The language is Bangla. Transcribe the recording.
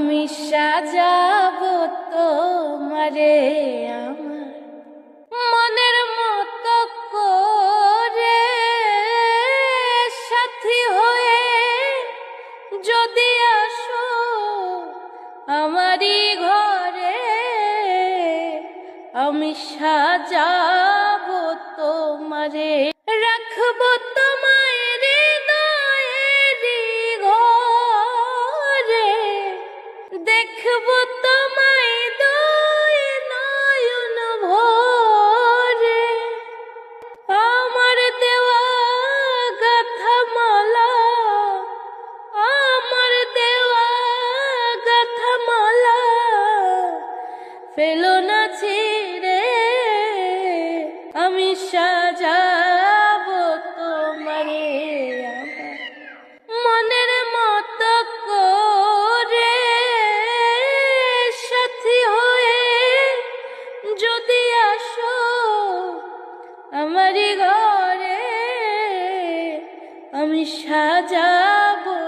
আমি সাজাবো তোমারে আমার। মনের মতো করে সাথী হয়ে যদি আসো আমারই ঘরে, আমি সাজাবো তোমারে। রাখব তোমায় দেখব তোমায় দুই নয়ন ভরে। আমার দেওয়া গাথা মালা, আমার দেওয়া গাথা মালা, ফেলো না ছিঁড়ে, আমি সাজাবো ঘরে আমি সাজাবো